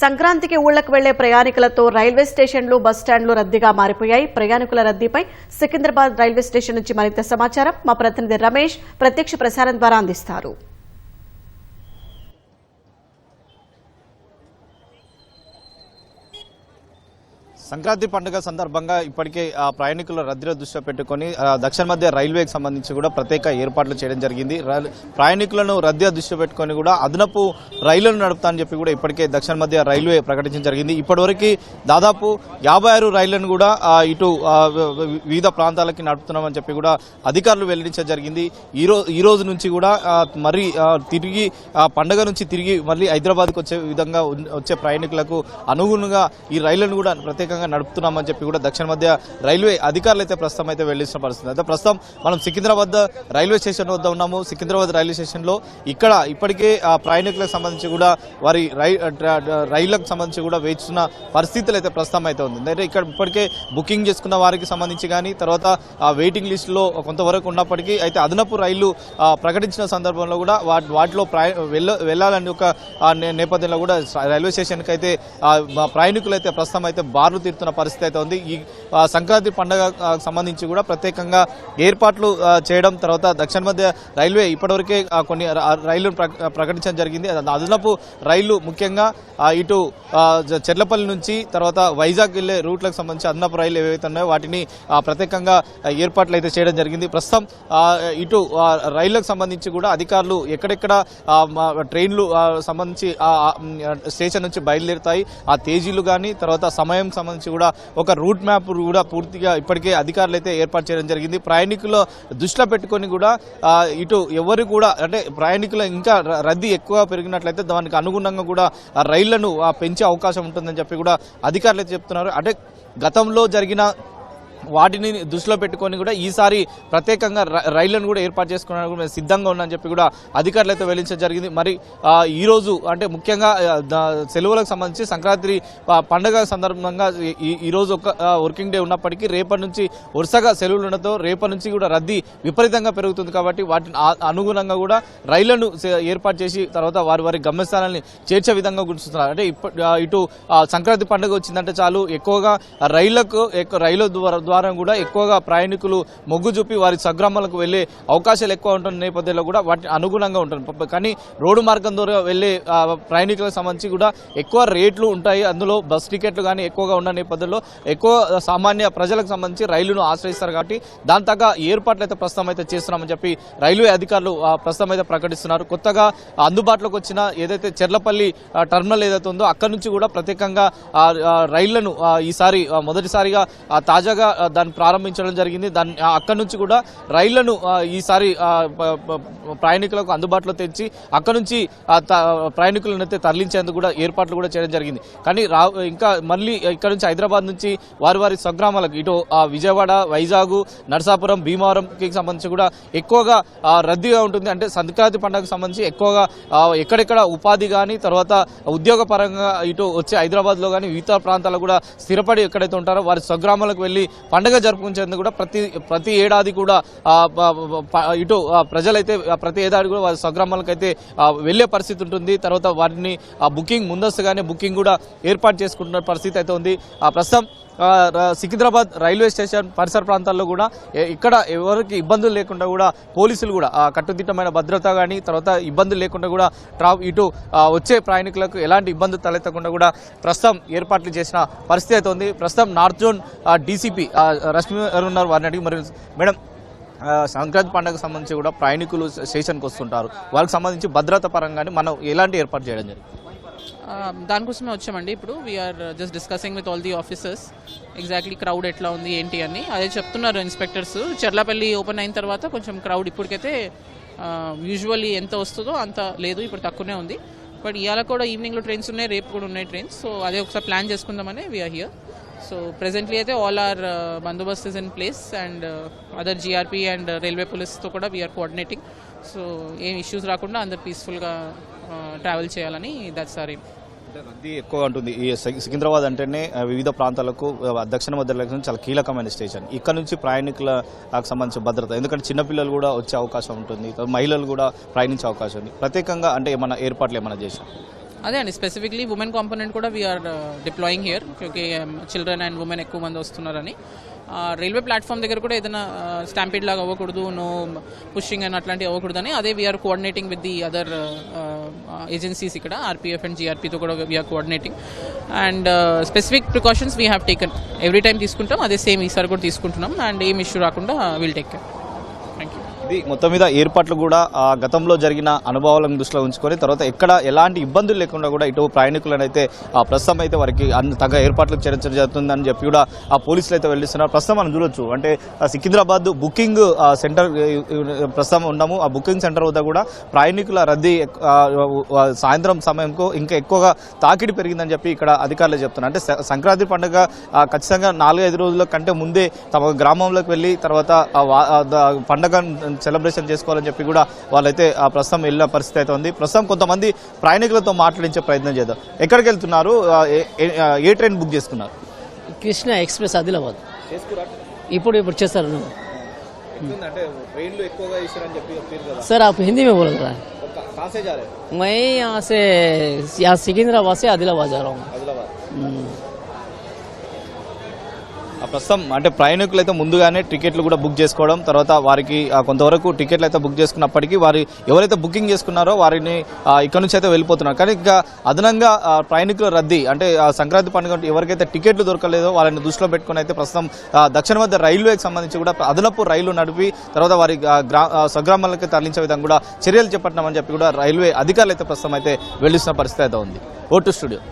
సంక్రాంతికి ఊళ్ళకు వెళ్ళే ప్రయాణికులతో రైల్వే స్టేషన్లు బస్ స్టాండ్లు రద్దీగా మారిపోయాయి. ప్రయాణికుల రద్దీపై సికింద్రాబాద్ రైల్వే స్టేషన్ నుంచి మరింత సమాచారం మా ప్రతినిధి రమేష్ ప్రత్యక్ష ప్రసారం ద్వారా అందిస్తారు. సంక్రాంతి పండుగ సందర్భంగా ఇప్పటికే ఆ ప్రయాణికుల రద్దీలో దృష్టిలో పెట్టుకొని దక్షిణ మధ్య రైల్వేకి సంబంధించి కూడా ప్రత్యేక ఏర్పాట్లు చేయడం జరిగింది. ప్రయాణికులను రద్దీ దృష్టిలో పెట్టుకొని కూడా అదనపు రైళ్ళను నడుపుతానని చెప్పి కూడా ఇప్పటికే దక్షిణ మధ్య రైల్వే ప్రకటించడం జరిగింది. ఇప్పటివరకు దాదాపు యాభై ఆరు రైళ్ళను కూడా ఇటు వివిధ ప్రాంతాలకి నడుపుతున్నామని చెప్పి కూడా అధికారులు వెల్లడించడం జరిగింది. ఈ రోజు ఈ రోజు నుంచి కూడా మరి తిరిగి ఆ, పండగ నుంచి తిరిగి మళ్ళీ హైదరాబాద్కి వచ్చే విధంగా వచ్చే ప్రయాణికులకు అనుగుణంగా ఈ రైళ్ళను కూడా ప్రత్యేకంగా నడుపుతున్నామని చెప్పి కూడా దక్షిణ మధ్య రైల్వే అధికారులు అయితే ప్రస్తుతం అయితే వెళ్ళిస్తున్న పరిస్థితి. అయితే ప్రస్తుతం మనం సికింద్రాబాద్ రైల్వే స్టేషన్ వద్ద ఉన్నాము. సికింద్రాబాద్ రైల్వే స్టేషన్లో ఇక్కడ ఇప్పటికే ఆ ప్రయాణికులకు సంబంధించి కూడా వారి రైళ్ళకు సంబంధించి కూడా వేచిన పరిస్థితులు అయితే ప్రస్తుతం అయితే ఉంది. అంటే ఇక్కడ ఇప్పటికే బుకింగ్ చేసుకున్న వారికి సంబంధించి కానీ తర్వాత ఆ వెయిటింగ్ లిస్ట్లో కొంతవరకు ఉన్నప్పటికీ అయితే అదనపు రైళ్ళు ప్రకటించిన సందర్భంలో కూడా వాటి వాటిలో ప్రయా వెళ్ళ వెళ్ళాలని ఒక నే- నేపథ్యంలో కూడా రైల్వే స్టేషన్కి అయితే ప్రయాణికులు అయితే ప్రస్తుతం అయితే బారులు తీరుతున్న పరిస్థితి అయితే ఉంది. ఈ సంక్రాంతి పండుగ సంబంధించి కూడా ప్రత్యేకంగా ఏర్పాట్లు చేయడం తర్వాత దక్షిణ మధ్య రైల్వే ఇప్పటివరకే కొన్ని రైళ్ళు ప్రకటించడం జరిగింది. అదనపు రైళ్ళు ముఖ్యంగా ఇటు చెర్లపల్లి నుంచి తర్వాత వైజాగ్ వెళ్ళే రూట్లకు సంబంధించి అదనపు రైళ్ళు ఏవైతే ఉన్నాయో వాటిని ప్రత్యేకంగా ఏర్పాట్లు అయితే చేయడం జరిగింది. ప్రస్తుతం ఇటు రైళ్ళకు సంబంధించి కూడా అధికారులు ఎక్కడెక్కడ ట్రైన్లు సంబంధించి స్టేషన్ నుంచి బయలుదేరుతాయి. ఆ తేజీలు కానీ తర్వాత సమయం సంబంధించి కూడా ఒక రూట్ మ్యాప్ కూడా పూర్తిగా ఇప్పటికే అధికారులు అయితే ఏర్పాటు చేయడం జరిగింది. ప్రయాణికుల దృష్టిలో పెట్టుకొని కూడా ఇటు ఎవరు కూడా అంటే ప్రయాణికుల ఇంకా రద్దీ ఎక్కువ పెరిగినట్లయితే దానికి అనుగుణంగా కూడా రైళ్ళను ఆ, పెంచే అవకాశం ఉంటుందని చెప్పి కూడా అధికారులు అయితే చెప్తున్నారు. అంటే గతంలో జరిగిన వాటిని దృష్టిలో పెట్టుకొని కూడా ఈసారి ప్రత్యేకంగా రైళ్ళను కూడా ఏర్పాటు చేసుకోవడానికి కూడా మేము సిద్ధంగా ఉన్నామని చెప్పి కూడా అధికారులు అయితే జరిగింది. మరి ఈరోజు అంటే ముఖ్యంగా సెలవులకు సంబంధించి సంక్రాంతి పండుగ సందర్భంగా ఈ- ఒక వర్కింగ్ డే ఉన్నప్పటికీ రేపటి నుంచి వరుసగా సెలవులు ఉండటంతో రేపటి నుంచి కూడా రద్దీ విపరీతంగా పెరుగుతుంది కాబట్టి వాటిని అనుగుణంగా కూడా రైళ్ళను సే- ఏర్పాటు చేసి తర్వాత వారి వారి గమ్యస్థానాన్ని చేర్చే విధంగా గుర్తున్నారు అంటే ఇటు సంక్రాంతి పండుగ వచ్చిందంటే చాలు ఎక్కువగా రైళ్ళకు రైలు ద్వారా ద్వారా కూడా ఎక్కువగా ప్రయాణికులు మొగ్గు చూపి వారి స్వగ్రామాలకు వెళ్ళే అవకాశాలు ఎక్కువ ఉంటున్న నేపథ్యంలో కూడా వాటి అనుగుణంగా ఉంటుంది కానీ రోడ్డు మార్గం ద్వారా వెళ్ళే ప్రయాణికులకు సంబంధించి కూడా ఎక్కువ రేట్లు ఉంటాయి. అందులో బస్ టికెట్లు కానీ ఎక్కువగా ఉన్న నేపథ్యంలో ఎక్కువ సామాన్య ప్రజలకు సంబంధించి రైలును ఆశ్రయిస్తారు కాబట్టి దాని తగ్గ ఏర్పాట్లు అయితే ప్రస్తుతం అయితే చేస్తున్నామని చెప్పి రైల్వే అధికారులు ప్రస్తుతం అయితే ప్రకటిస్తున్నారు. కొత్తగా అందుబాటులోకి వచ్చిన ఏదైతే చెర్లపల్లి టర్మినల్ ఏదైతే ఉందో అక్కడ నుంచి కూడా ప్రత్యేకంగా రైళ్ళను ఈసారి మొదటిసారిగా తాజాగా దాన్ని ప్రారంభించడం జరిగింది. దాన్ని అక్కడి నుంచి కూడా రైళ్ళను ఈసారి ప్రయాణికులకు అందుబాటులో తెచ్చి అక్కడి నుంచి త- ప్రయాణికులను అయితే తరలించేందుకు కూడా ఏర్పాట్లు కూడా చేయడం జరిగింది. కానీ రా ఇంకా మళ్ళీ ఇక్కడ నుంచి హైదరాబాద్ నుంచి వారి వారి స్వగ్రామాలకు ఇటు విజయవాడ వైజాగ్ నరసాపురం భీమవరంకి సంబంధించి కూడా ఎక్కువగా రద్దీగా ఉంటుంది. అంటే సంక్రాంతి పండుగకు సంబంధించి ఎక్కువగా ఎక్కడెక్కడ ఉపాధి కానీ తర్వాత ఉద్యోగ పరంగా ఇటు వచ్చే హైదరాబాద్లో కానీ వివిధ ప్రాంతాల్లో కూడా స్థిరపడి ఎక్కడైతే ఉంటారో వారి స్వగ్రామాలకు వెళ్ళి పండుగ జరుపుకునేందుకు కూడా ప్రతి ప్రతి ఏడాది కూడా ఇటు ప్రజలైతే ప్రతి ఏడాది కూడా వారి స్వగ్రామాలకు అయితే వెళ్ళే పరిస్థితి ఉంటుంది. తర్వాత వారిని ఆ బుకింగ్ ముందస్తుగానే బుకింగ్ కూడా ఏర్పాటు చేసుకుంటున్న పరిస్థితి అయితే ఉంది. ఆ ప్రస్తుతం సికింద్రాబాద్ రైల్వే స్టేషన్ పరిసర ప్రాంతాల్లో కూడా ఇక్కడ ఎవరికి ఇబ్బందులు లేకుండా కూడా పోలీసులు కూడా కట్టుదిట్టమైన భద్రత కానీ తర్వాత ఇబ్బందులు లేకుండా కూడా ట్రా ఇటు వచ్చే ప్రయాణికులకు ఎలాంటి ఇబ్బందులు తలెత్తకుండా కూడా ప్రస్తుతం ఏర్పాట్లు చేసిన పరిస్థితి అయితే ఉంది. ప్రస్తుతం నార్త్ జోన్ డీసీపీ రష్మి ఉన్నారు. వారిని అడిగి మరి మేడం సంక్రాంతి పండుగకు సంబంధించి కూడా ప్రయాణికులు స్టేషన్కి వస్తుంటారు. వాళ్ళకి సంబంధించి భద్రత పరంగానే మనం ఎలాంటి ఏర్పాటు చేయడం జరిగింది? Um, దానికోసమే వచ్చామండి ఇప్పుడు. We're just discussing with all the officers exactly crowd ఎట్లా ఉంది ఏంటి అని. అదే చెప్తున్నారు ఇన్స్పెక్టర్స్ చెర్లపల్లి ఓపెన్ అయిన తర్వాత కొంచెం క్రౌడ్ ఇప్పటికైతే um, యూజువల్లీ ఎంత వస్తుందో అంత లేదు ఇప్పుడు తక్కువనే ఉంది. బట్ ఇవాళ కూడా ఈవినింగ్లో ట్రైన్స్ ఉన్నాయి రేపు కూడా ఉన్నాయి ట్రైన్స్ సో అదే ఒకసారి ప్లాన్ చేసుకుందామని వీఆర్ హియర్ సో ప్రెసెంట్లీ అయితే all are Bandobast is in place and other GRP and railway పోలీస్తో కూడా వీఆర్ కోఆర్డినేటింగ్ సో ఏం ఇష్యూస్ రాకుండా అందరు పీస్ఫుల్గా ట్రావెల్ చేయాలని దట్స్ ఆర్ అంటే రద్దీ ఎక్కువగా ఉంటుంది. ఈ సికింద్రాబాద్ అంటేనే వివిధ ప్రాంతాలకు దక్షిణ మధ్య రైల్వే చాలా కీలకమైన స్టేషన్ ఇక్కడ నుంచి ప్రయాణికులకు సంబంధించిన భద్రత. ఎందుకంటే చిన్నపిల్లలు కూడా వచ్చే అవకాశం ఉంటుంది. మహిళలు కూడా ప్రయాణించే అవకాశం ఉంది. ప్రత్యేకంగా అంటే ఏమైనా ఏర్పాట్లు ఏమైనా చేశాం అదే అండి. స్పెసిఫిక్లీ ఉమెన్ కాంపోనెంట్ కూడా వీఆర్ డిప్లాయింగ్ హియర్ క్యూకి చిల్డ్రన్ అండ్ ఉమెన్ ఎక్కువ మంది వస్తున్నారని. రైల్వే ప్లాట్ఫామ్ దగ్గర కూడా ఏదైనా స్టాంపీడ్ లాగా అవ్వకూడదు నో పుషింగ్ అని అట్లాంటివి అవ్వకూడదు అని అదే we're coordinating with the other agencies ఇక్కడ ఆర్పీఎఫ్ అండ్ జీఆర్పీతో కూడా we're coordinating and specific precautions we have taken every time తీసుకుంటాం అదే సేమ్ ఈసారి కూడా తీసుకుంటున్నాం. అండ్ ఏం ఇష్యూ రాకుండా విల్ టేక్ కేర్ ఇది మొత్తం మీద ఏర్పాట్లు కూడా గతంలో జరిగిన అనుభవాలను దృష్టిలో ఉంచుకొని తర్వాత ఎక్కడ ఎలాంటి ఇబ్బందులు లేకుండా కూడా ఇటు ప్రయాణికులను అయితే ఆ, ప్రస్తుతం అయితే వారికి తగ్గ ఏర్పాట్లు చేర్చడం జరుగుతుందని చెప్పి కూడా ఆ పోలీసులు అయితే వెళ్ళిస్తున్నారు ప్రస్తుతం మనం చూడొచ్చు. అంటే సికింద్రాబాద్ బుకింగ్ సెంటర్ ప్రస్తుతం ఉన్నాము. ఆ బుకింగ్ సెంటర్ వద్ద కూడా ప్రయాణికుల రద్దీ సాయంత్రం సమయంకు ఇంకా ఎక్కువగా తాకిడి పెరిగిందని చెప్పి ఇక్కడ అధికారులు చెప్తున్నారు. అంటే సంక్రాంతి పండుగ ఖచ్చితంగా నాలుగైదు రోజుల కంటే ముందే తమ గ్రామంలోకి వెళ్ళి తర్వాత పండగ సెలబ్రేషన్ చేసుకోవాలని చెప్పి కూడా వాళ్ళైతే ఆ ప్రస్తుతం వెళ్ళిన పరిస్థితి అయితే ఉంది ప్రస్తుతం కొంతమంది ప్రయాణికులతో మాట్లాడించే ప్రయత్నం చేద్దాం ఎక్కడికి వెళ్తున్నారు ఆ, ఏ- ఏ- ఆ, ఏ ట్రైన్ బుక్ చేసుకున్నారు కృష్ణ ఎక్స్ప్రెస్ ఆదిలాబాద్ ఇప్పుడు ఇప్పుడు చేస్తారు నువ్వు అంటే ట్రైన్లు ఎక్కువగా ఇస్తారని చెప్పి చెప్పారు కదా सर आप हिंदी में बोल रहा है కాసే జారే मैं यहाँ से यहाँ सिकंदराबाद से आदिलाबाद जा रहा हूँ ప్రస్తుతం అంటే ప్రయాణికులు అయితే ముందుగానే టికెట్లు కూడా బుక్ చేసుకోవడం తర్వాత వారికి కొంతవరకు టికెట్లు అయితే బుక్ చేసుకున్నప్పటికీ వారి ఎవరైతే బుకింగ్ చేసుకున్నారో వారిని ఇక్కడ నుంచి అయితే వెళ్ళిపోతున్నారు. కానీ ఇంకా అదనంగా ప్రయాణికుల రద్దీ అంటే సంక్రాంతి పండుగ ఎవరికైతే టికెట్లు దొరకలేదో వాళ్ళని దృష్టిలో పెట్టుకుని అయితే ప్రస్తుతం దక్షిణ మధ్య రైల్వేకి సంబంధించి కూడా అదనపు రైలు నడిపి తర్వాత వారి గ్రా స్వగ్రామాలకు తరలించే విధంగా కూడా చర్యలు చేపట్టినామని చెప్పి కూడా రైల్వే అధికారులు అయితే ప్రస్తుతం అయితే వెళ్ళిస్తున్న పరిస్థితి అయితే ఉంది. Vote studio.